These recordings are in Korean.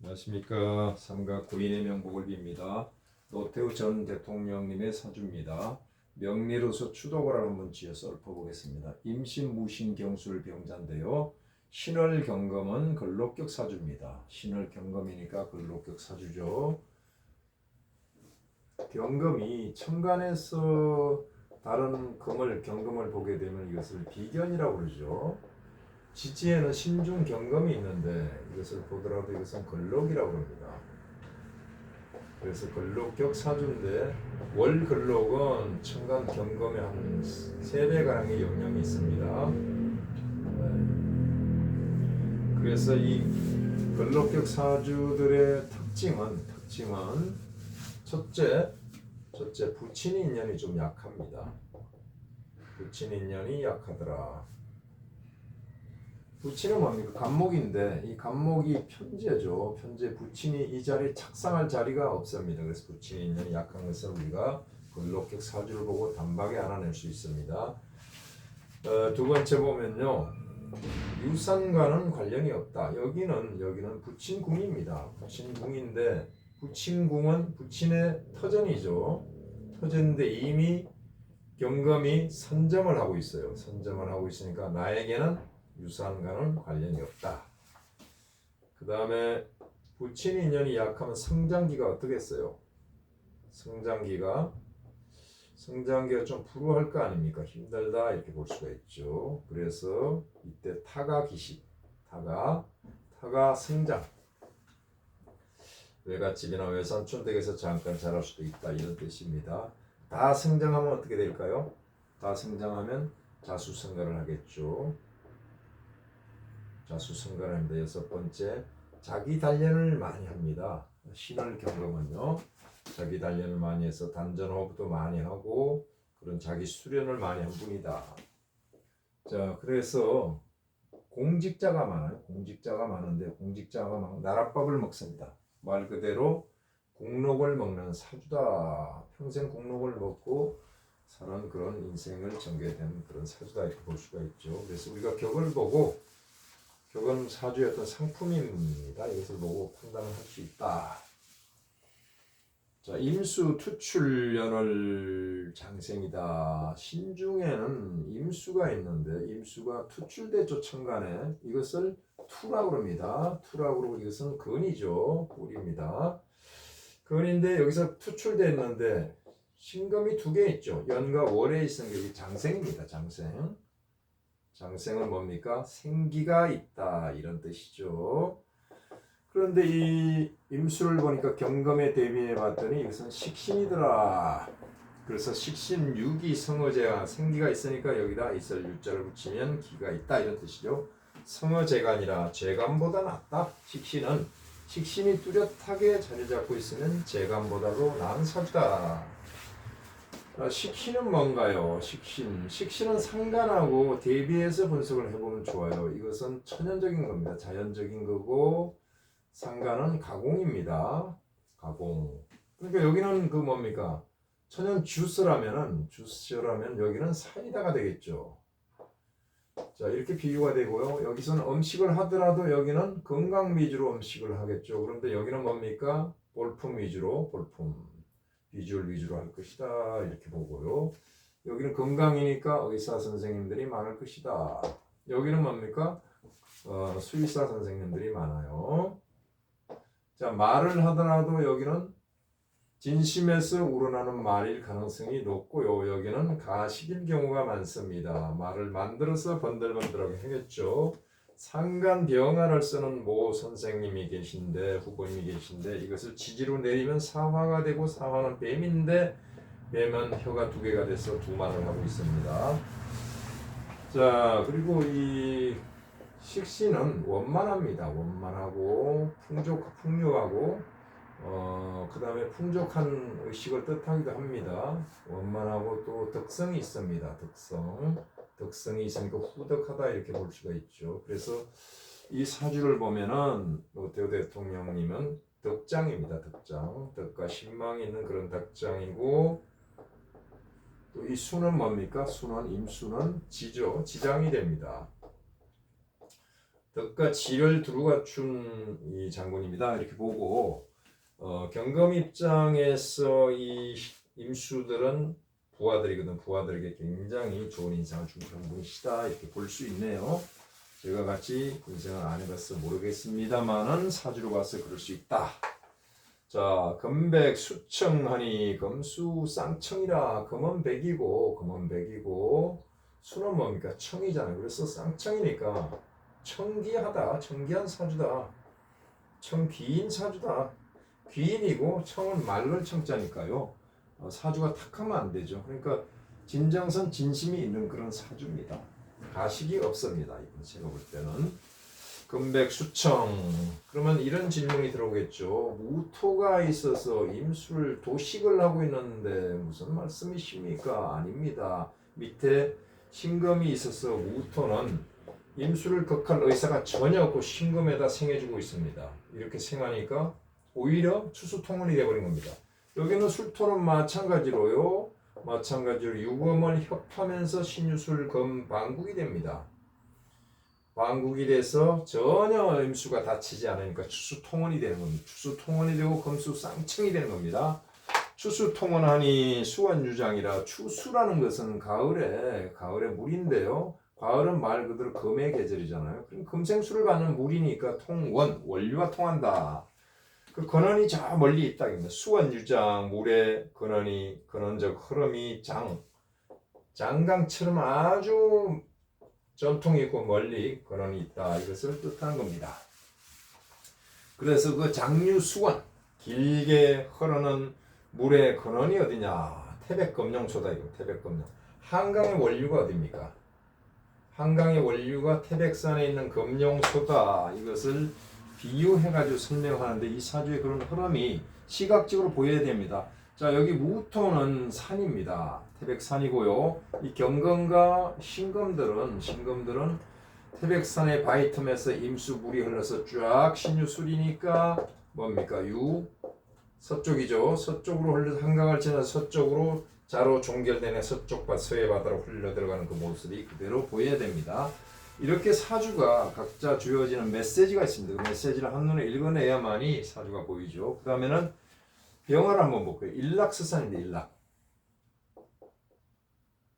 안녕하십니까 삼각 고인의 명복을 빕니다. 노태우 전 대통령님의 사주입니다. 명리로서 추독을 한번 지어서 읊어보겠습니다. 임신 무신 경술 병자인데요. 신월 경검은 걸록격 사주입니다. 신월 경검이니까 걸록격 사주죠. 경검이 천간에서 다른 금을 경검을 보게 되면 이것을 비견이라고 그러죠. 지지에는 신중 경검이 있는데 이것을 보더라도 이것은 걸록이라고 합니다. 그래서 걸록격 사주인데 월 걸록은 천간 경검의 한 3배 가량의 영향이 있습니다. 네. 그래서 이 걸록격 사주들의 특징은 특징은 첫째 첫째 부친 인연이 좀 약합니다. 부친 인연이 약하더라. 부친은 뭡니까? 간목인데 이 간목이 편제죠. 편제 부친이 이 자리에 착상할 자리가 없습니다. 그래서 부친의 인연이 약한 것을 우리가 근록격 사주를 보고 단박에 알아낼 수 있습니다. 어, 두 번째 보면요. 유산과는 관련이 없다. 여기는 여기는 부친궁입니다. 부친궁인데 부친궁은 부친의 터전이죠. 터전인데 이미 경검이 선점을 하고 있어요. 선점을 하고 있으니까 나에게는 유산과는 관련이 없다. 그 다음에 부친 인연이 약하면 성장기가 어떻겠어요? 성장기가 성장기가 좀 불우할 거 아닙니까? 힘들다 이렇게 볼 수가 있죠. 그래서 이때 타가 기식, 타가 타가 성장. 외갓집이나 외삼촌 댁에서 잠깐 자랄 수도 있다 이런 뜻입니다. 다 성장하면 어떻게 될까요? 다 성장하면 자수성가를 하겠죠. 자수성가를 합니다. 여섯 번째 자기 단련을 많이 합니다. 신월 경험은요. 자기 단련을 많이 해서 단전 호흡도 많이 하고 그런 자기 수련을 많이 한 분이다. 자 그래서 공직자가 많아요. 공직자가 많은데 공직자가 막 나라밥을 먹습니다. 말 그대로 공록을 먹는 사주다. 평생 공록을 먹고 사는 그런 인생을 전개된 그런 사주다 이렇게 볼 수가 있죠. 그래서 우리가 격을 보고 격은 사주의 어떤 상품입니다. 이것을 보고 판단을 할 수 있다. 자, 임수 투출연월 장생이다. 신중에는 임수가 있는데 임수가 투출대조 천간에 이것을 투라고 합니다. 투라고 그러고 이것은 근이죠. 꿀입니다. 근인데 여기서 투출됐는데 신금이 두 개 있죠. 연과 월에 있는 게 장생입니다. 장생. 장생은 뭡니까? 생기가 있다 이런 뜻이죠. 그런데 이 임수를 보니까 경검에 대비해 봤더니 이것은 식신이더라. 그래서 식신 유기 성어제가 생기가 있으니까 여기다 있을 유자를 붙이면 기가 있다 이런 뜻이죠. 성어제가 아니라 재감보다 낫다. 식신은 식신이 뚜렷하게 자리 잡고 있으면 재감보다도 나은 사주다. 아, 식신은 뭔가요? 식신. 식신은 상관하고 대비해서 분석을 해보면 좋아요. 이것은 천연적인 겁니다. 자연적인 거고 상관은 가공입니다. 가공. 그러니까 여기는 그 뭡니까? 천연 주스라면은 주스라면 여기는 사이다가 되겠죠. 자 이렇게 비유가 되고요. 여기서는 음식을 하더라도 여기는 건강 위주로 음식을 하겠죠. 그런데 여기는 뭡니까? 볼품 위주로 볼품. 비주얼 위주로 할 것이다 이렇게 보고요. 여기는 건강이니까 의사 선생님들이 많을 것이다. 여기는 뭡니까? 어, 수의사 선생님들이 많아요. 자 말을 하더라도 여기는 진심에서 우러나는 말일 가능성이 높고요. 여기는 가식일 경우가 많습니다. 말을 만들어서 번들번들하게 하겠죠. 상간 병화를 쓰는 모 선생님이 계신데 후보님이 계신데 이것을 지지로 내리면 사화가 되고 사화는 뱀인데 뱀은 혀가 두 개가 돼서 두 말을 하고 있습니다. 자 그리고 이 식신은 원만합니다. 원만하고 풍족 풍요하고 어 그 다음에 풍족한 의식을 뜻하기도 합니다. 원만하고 또 덕성이 있습니다. 덕성. 덕성이 있으니까 후덕하다 이렇게 볼 수가 있죠. 그래서 이 사주를 보면은 노태우 대통령님은 덕장입니다. 덕장. 덕과 신망이 있는 그런 덕장이고 또 이 수는 뭡니까? 수는 임수는 지죠. 지장이 됩니다. 덕과 지를 두루 갖춘 이 장군입니다. 이렇게 보고 어, 경검 입장에서 이 임수들은 부하들이거든 부하들에게 굉장히 좋은 인상을 준 그런 분이시다 이렇게 볼 수 있네요. 제가 같이 군생을 안 해봐서 모르겠습니다만은 사주로 봐서 그럴 수 있다. 자, 금백 수청하니 금수 쌍청이라 금은 백이고 금은 백이고 수는 뭡니까 청이잖아요. 그래서 쌍청이니까 청기하다, 청기한 사주다, 청귀인 사주다. 귀인이고 청은 말을 청자니까요. 어, 사주가 탁하면 안 되죠. 그러니까 진정선 진심이 있는 그런 사주입니다. 가식이 없습니다. 이번 제가 볼 때는 금백 수청 그러면 이런 질문이 들어오겠죠. 무토가 있어서 임수를 도식을 하고 있는데 무슨 말씀이십니까? 아닙니다. 밑에 신금이 있어서 무토는 임수를 극할 의사가 전혀 없고 신금에다 생해주고 있습니다. 이렇게 생하니까 오히려 추수통원이 되어버린 겁니다. 여기는 술토는 마찬가지로요. 마찬가지로 유금을 협하면서 신유술 금 방국이 됩니다. 방국이 돼서 전혀 임수가 다치지 않으니까 추수통원이 되는 겁니다. 추수통원이 되고 금수 쌍청이 되는 겁니다. 추수통원하니 수원유장이라 추수라는 것은 가을에 가을에 물인데요. 가을은 말 그대로 금의 계절이잖아요. 그럼 금생수를 받는 물이니까 통원 원류와 통한다. 그 근원이 저 멀리 있다. 입니다 수원 유장 물의 근원이 근원적 흐름이 장 장강처럼 아주 전통이 있고 멀리 근원이 있다. 이것을 뜻하는 겁니다. 그래서 그 장류 수원 길게 흐르는 물의 근원이 어디냐? 태백검룡소다 이거 태백검룡. 한강의 원류가 어디입니까? 한강의 원류가 태백산에 있는 검룡소다. 이것을 비유해가지고 설명하는데 이 사주의 그런 흐름이 시각적으로 보여야 됩니다. 자 여기 무토는 산입니다. 태백산이고요. 이 경금과 신금들은 신금들은 태백산의 바위 틈에서 임수 물이 흘러서 쫙 신유술이니까 뭡니까 유 서쪽이죠. 서쪽으로 흘러 한강을 지나 서쪽으로 자로 종결되는 서쪽과 서해 바다로 흘러 들어가는 그 모습이 그대로 보여야 됩니다. 이렇게 사주가 각자 주어지는 메시지가 있습니다. 그 메시지를 한눈에 읽어내야만이 사주가 보이죠. 그 다음에는 병화를 한번 볼게요. 일락서산인데 일락.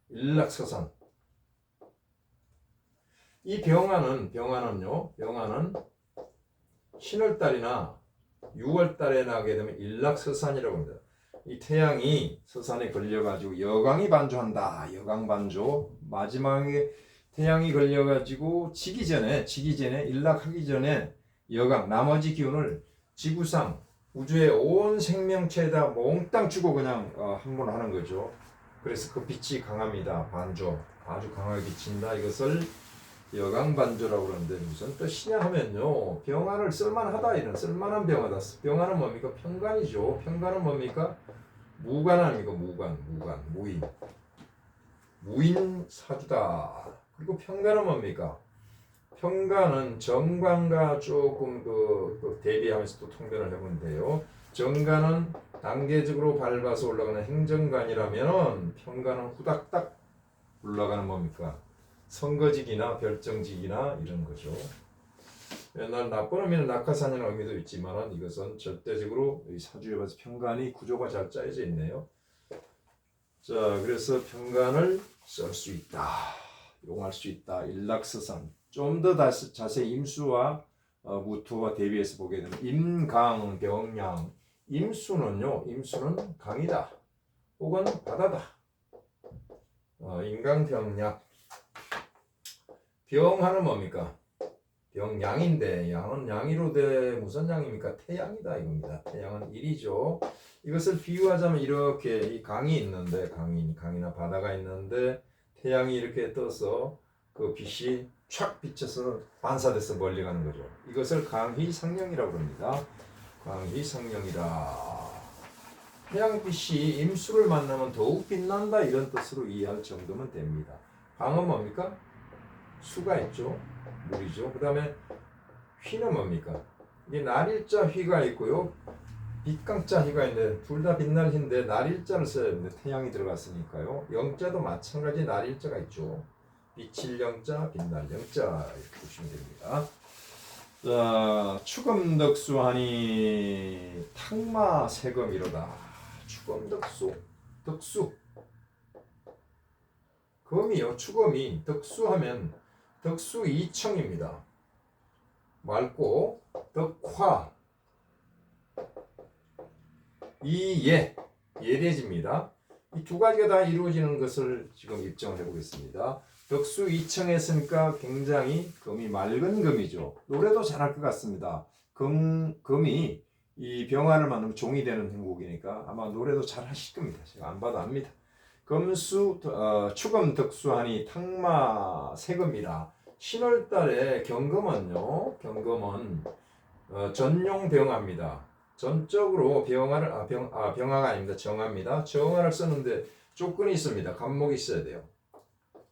일락서산. 이 병화는 병화는요. 병화는 신월달이나 6월달에 나게 되면 일락서산이라고 합니다. 이 태양이 서산에 걸려가지고 여강이 반조한다. 여강 반조. 마지막에 태양이 걸려가지고 지기 전에 지기 전에 일락하기 전에 여강 나머지 기운을 지구상 우주의 온 생명체에다 몽땅 주고 그냥 어, 한번 하는 거죠. 그래서 그 빛이 강합니다. 반조 아주 강하게 비친다. 이것을 여강 반조라고 그러는데 무슨 뜻이냐 하면요 병화를 쓸만하다 이런 쓸만한 병화다. 병화는 뭡니까 평간이죠. 평간은 뭡니까 무관 아닙니까 무관 무관 무인 무인 사주다. 그리고 평가는 뭡니까? 평가는 정관과 조금 그, 그 대비하면서 또 통변을 해보는데요. 정관은 단계적으로 밟아서 올라가는 행정관이라면 평가는 후닥닥 올라가는 뭡니까? 선거직이나 별정직이나 이런 거죠. 옛날 나쁜 의미는 낙하산이라는 의미도 있지만 이것은 절대적으로 이 사주에 봐서 평간이 구조가 잘 짜여져 있네요. 자, 그래서 평간을 쓸 수 있다. 용할 수 있다. 일락서산. 좀 더 자세히 임수와 어, 무토와 대비해서 보게 되면 임강 병양. 임수는요. 임수는 강이다. 혹은 바다다. 어, 임강병약. 병하는 뭡니까? 병양인데 양은 양이로 돼 무슨 양입니까? 태양이다 이겁니다. 태양은 일이죠. 이것을 비유하자면 이렇게 이 강이 있는데 강이 강이나 바다가 있는데 태양이 이렇게 떠서 그 빛이 촥 비쳐서 반사돼서 멀리 가는 거죠. 이것을 강희상령이라고 합니다. 강희상령이다. 태양빛이 임수를 만나면 더욱 빛난다 이런 뜻으로 이해할 정도면 됩니다. 강은 뭡니까? 수가 있죠. 물이죠. 그 다음에 휘는 뭡니까? 이게 날일자 휘가 있고요. 빛강자 희가 있는데 둘 다 빛날 희인데 날일자를 써야 되는데 태양이 들어갔으니까요. 영자도 마찬가지 날일자가 있죠. 빛칠 영자, 빛날 영자 이렇게 보시면 됩니다. 자, 추검덕수하니 탁마 세검이로다. 추검덕수, 덕수. 검이요, 추검이 덕수하면 덕수 이청입니다. 맑고 덕화 이예 예대지입니다. 이 두 가지가 다 이루어지는 것을 지금 입증을 해보겠습니다. 덕수 이청했으니까 굉장히 금이 맑은 금이죠. 노래도 잘할 것 같습니다. 금, 금이 이 병화를 만나면 종이 되는 행복이니까 아마 노래도 잘 하실 겁니다. 제가 안 봐도 압니다. 금수, 어, 추금 덕수하니 탕마 세금이라 10월달에 경금은요, 경금은 어, 전용 병화입니다. 전적으로 병화를 아, 병, 아 병화가 아닙니다. 정화입니다. 정화를 쓰는데 조건이 있습니다. 간목이 있어야 돼요.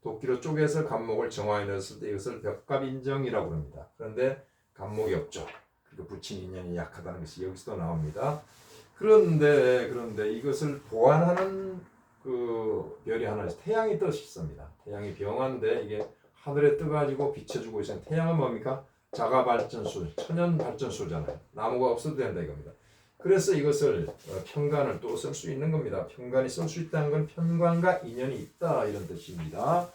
도끼로 쪼개서 간목을 정화에 넣었을 때 이것을 벽갑 인정이라고 합니다. 그런데 간목이 없죠. 그리고 붙인 인연이 약하다는 것이 여기서도 나옵니다. 그런데 그런데 이것을 보완하는 그 별이 하나 있어요. 태양이 떠 있습니다. 태양이 병화인데 이게 하늘에 떠가지고 비춰주고 있어요. 태양은 뭡니까? 자가 발전소, 천연 발전소잖아요. 나무가 없어도 된다 이겁니다. 그래서 이것을 어, 편관을 또 쓸 수 있는 겁니다. 편관이 쓸 수 있다는 건 편관과 인연이 있다 이런 뜻입니다.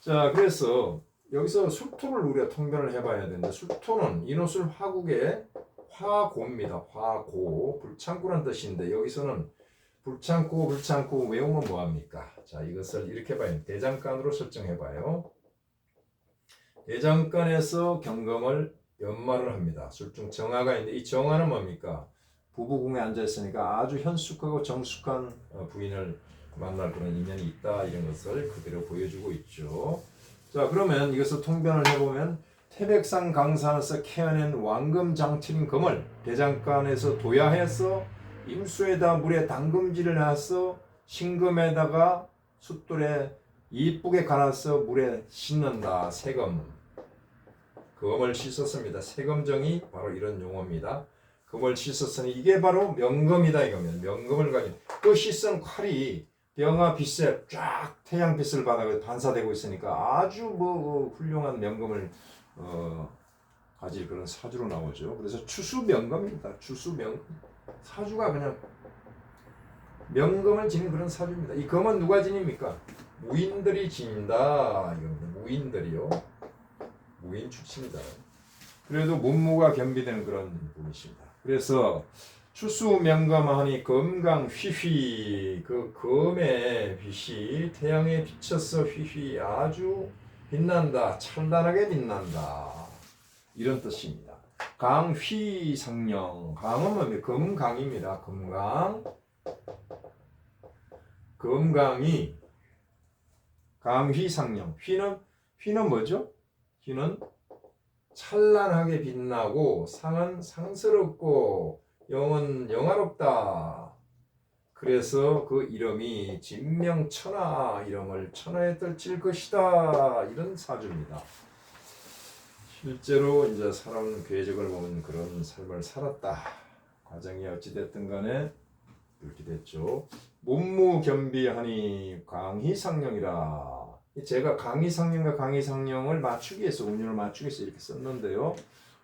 자, 그래서 여기서 술토를 우리가 통변을 해봐야 되는데 술토는 인호술 화국의 화고입니다. 화고 불창고란 뜻인데 여기서는 불창고 불창고 외우면 뭐합니까? 자, 이것을 이렇게 봐요. 대장간으로 설정해봐요. 대장간에서 경검을 연말을 합니다. 술중 정화가 있는데 이 정화는 뭡니까? 부부궁에 앉아 있으니까 아주 현숙하고 정숙한 어, 부인을 만날 그런 인연이 있다 이런 것을 그대로 보여주고 있죠. 자 그러면 이것을 통변을 해보면 태백산 강산에서 캐어낸 왕금 장치린 금을 대장간에서 도야해서 임수에다 물에 담금질을 해서 신금에다가 숫돌에 이쁘게 갈아서 물에 씻는다 세금 금을 씻었습니다. 세금정이 바로 이런 용어입니다. 금을 씻었으니 이게 바로 명금이다 이거면 명금을 가진 그 씻은 칼이 병화 빛에 쫙 태양빛을 받아 반사되고 있으니까 아주 뭐 훌륭한 명금을 어, 가질 그런 사주로 나오죠. 그래서 추수 명금입니다. 추수 명 사주가 그냥 명금을 지닌 그런 사주입니다. 이 금은 누가 지닙니까? 무인들이 지닌다. 무인들이요. 무인 출신이다. 그래도 문무가 겸비되는 그런 분이십니다. 그래서 추수 명감하니 검강 휘휘 그 검의 빛이 태양에 비쳐서 휘휘 아주 빛난다 찬란하게 빛난다 이런 뜻입니다. 강휘 상령 강은 뭡니까? 검강입니다. 검강 검강이 강휘 상령 휘는 휘는 뭐죠? 휘는 찬란하게 빛나고 상은 상스럽고 영은 영화롭다. 그래서 그 이름이 진명천하 이름을 천하에 떨칠 것이다 이런 사주입니다. 실제로 이제 살아온 궤적을 보면 그런 삶을 살았다. 과정이 어찌 됐든 간에 이렇게 됐죠. 문무겸비하니 강희상령이라 제가 강의 상령과 강의 상령을 맞추기 위해서 운율을 맞추기 위해서 이렇게 썼는데요.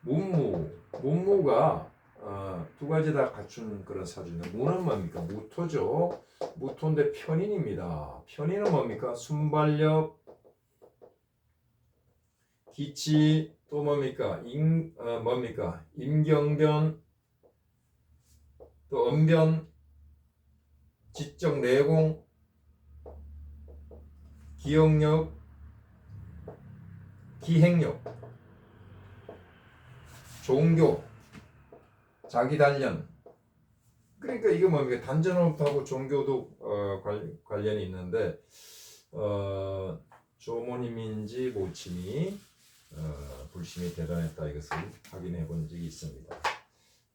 문무, 문무가 어, 두 가지 다 갖춘 그런 사주인데 무는 뭡니까? 무토죠. 무토인데 편인입니다. 편인은 뭡니까? 순발력, 기치, 또 뭡니까? 임, 어, 뭡니까? 임경변, 또 언변, 지적 내공, 기억력, 기행력, 종교, 자기 단련. 그러니까 이게 뭡니까? 단전업하고 종교도 어, 관, 관련이 있는데 어, 조모님인지 모친이 어, 불심이 대단했다 이것을 확인해 본 적이 있습니다.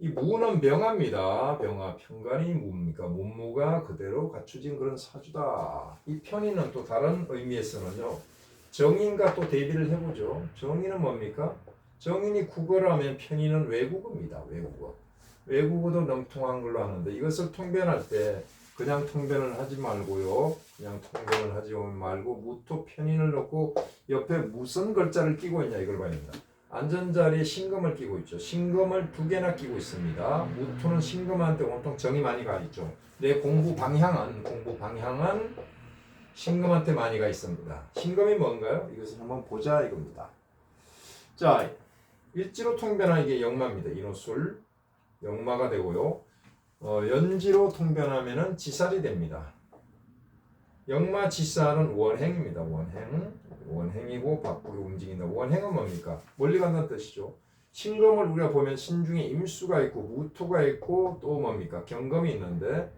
이 무는 명화입니다. 명화 편간이 뭡니까? 문무가 그대로 갖춰진 그런 사주다. 이 편의는 또 다른 의미에서는요. 정인과 또 대비를 해보죠. 정인은 뭡니까? 정인이 국어라면 편의는 외국어입니다. 외국어. 외국어도 넘통한 걸로 하는데 이것을 통변할 때 그냥 통변을 하지 말고요. 그냥 통변을 하지 말고 무토 편인을 넣고 옆에 무슨 글자를 끼고 있냐 이걸 봐야 된다. 안전자리에 신금을 끼고 있죠. 신금을 두 개나 끼고 있습니다. 무토는 신금한테 온통 정이 많이 가 있죠. 내 공부 방향은 공부 방향은 신금한테 많이 가 있습니다. 신금이 뭔가요? 이것을 한번 보자 이겁니다. 자, 일지로 통변하 이게 역마입니다. 인호술 역마가 되고요. 어, 연지로 통변하면은 지살이 됩니다. 역마 지살은 원행입니다. 원행. 원행이고 바쁘게 움직인다. 원행은 뭡니까? 멀리 간다는 뜻이죠. 신금을 우리가 보면 신중에 임수가 있고 무토가 있고 또 뭡니까? 경금이 있는데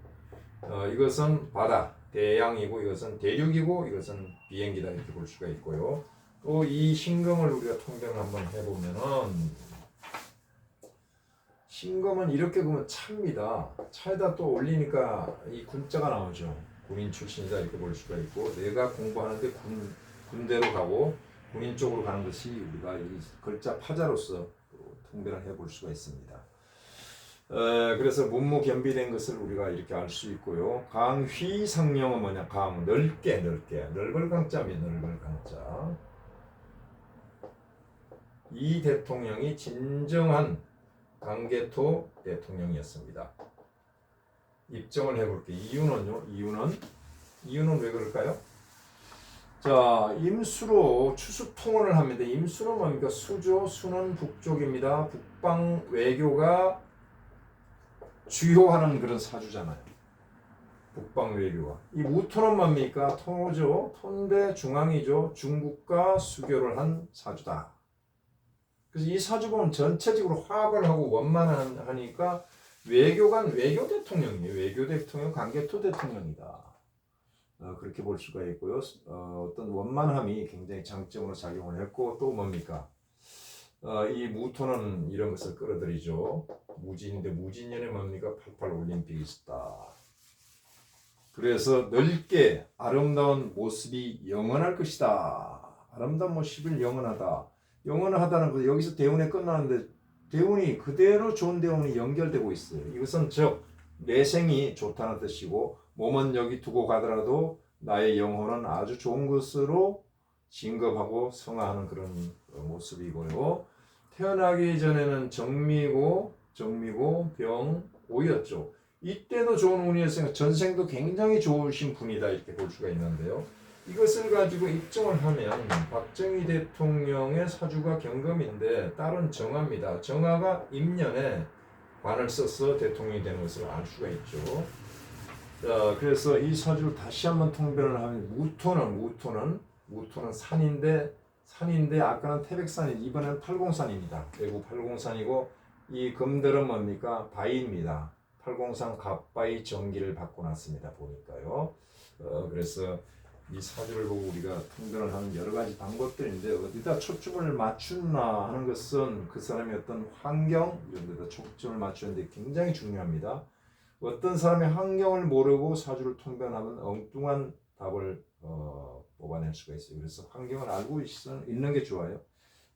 어, 이것은 바다, 대양이고 이것은 대륙이고 이것은 비행기다 이렇게 볼 수가 있고요. 또 이 신금을 우리가 통변을 한번 해보면은 신금은 이렇게 보면 차입니다. 차에다 또 올리니까 이 군자가 나오죠. 군인 출신이다 이렇게 볼 수가 있고 내가 공부하는데 군, 군대로 가고 군인 쪽으로 가는 것이 우리가 이 글자 파자로서 또 통변을 해볼 수가 있습니다. 에, 그래서 문무 겸비된 것을 우리가 이렇게 알 수 있고요. 강휘상령은 뭐냐? 강 넓게 넓게 넓을 강자입니다. 넓을 강자. 이 대통령이 진정한 강개토 대통령이었습니다. 입정을 해볼게요. 이유는요. 이유는 이유는 왜 그럴까요? 자, 임수로 추수 통원을 합니다. 임수는 뭡니까? 수조, 수는 북쪽입니다. 북방 외교가 주요하는 그런 사주잖아요. 북방 외교가. 이 무토는 뭡니까? 토죠. 토인데 중앙이죠. 중국과 수교를 한 사주다. 그래서 이 사주 보면 전체적으로 화합을 하고 원만하니까 외교관 외교 대통령이에요. 외교 대통령 강개토 대통령이다. 어, 그렇게 볼 수가 있고요. 어, 어떤 원만함이 굉장히 장점으로 작용을 했고 또 뭡니까? 어, 이 무토는 이런 것을 끌어들이죠. 무진인데 무진년에 뭡니까? 88 올림픽이 있었다. 그래서 넓게 아름다운 모습이 영원할 것이다. 아름다운 모습을 영원하다. 영원하다는 것 여기서 대운에 끝나는데 대운이 그대로 좋은 대운이 연결되고 있어요. 이것은 즉 내생이 좋다는 뜻이고 몸은 여기 두고 가더라도 나의 영혼은 아주 좋은 것으로 진급하고 성화하는 그런 모습이고요. 태어나기 전에는 정미고 정미고 병 오였죠. 이때도 좋은 운이었으니까 전생도 굉장히 좋으신 분이다 이렇게 볼 수가 있는데요. 이것을 가지고 입증을 하면 박정희 대통령의 사주가 경금인데 딸은 정화입니다. 정화가 임년에 관을 써서 대통령이 되는 것을 알 수가 있죠. 자, 그래서 이 사주를 다시 한번 통변을 하면 무토는 무토는 무토는 산인데 산인데 아까는 태백산이 이번엔 팔공산입니다. 대구 팔공산이고 이 금들은 뭡니까 바위입니다. 팔공산 갑바위 전기를 받고 났습니다. 보니까요. 어, 그래서 이 사주를 보고 우리가 통변을 하는 여러 가지 방법들인데 어디다 초점을 맞추나 하는 것은 그 사람의 어떤 환경 이런 데다 초점을 맞추는데 굉장히 중요합니다. 어떤 사람의 환경을 모르고 사주를 통변하면 엉뚱한 답을 어, 뽑아낼 수가 있어요. 그래서 환경을 알고 있, 있는 게 좋아요.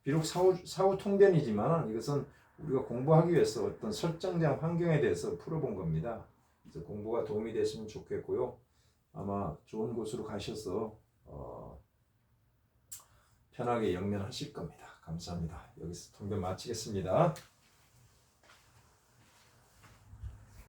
비록 사후, 사후 통변이지만 이것은 우리가 공부하기 위해서 어떤 설정된 환경에 대해서 풀어본 겁니다. 그래서 공부가 도움이 됐으면 좋겠고요. 아마 좋은 곳으로 가셔서 어, 편하게 영면하실 겁니다. 감사합니다. 여기서 통변 마치겠습니다.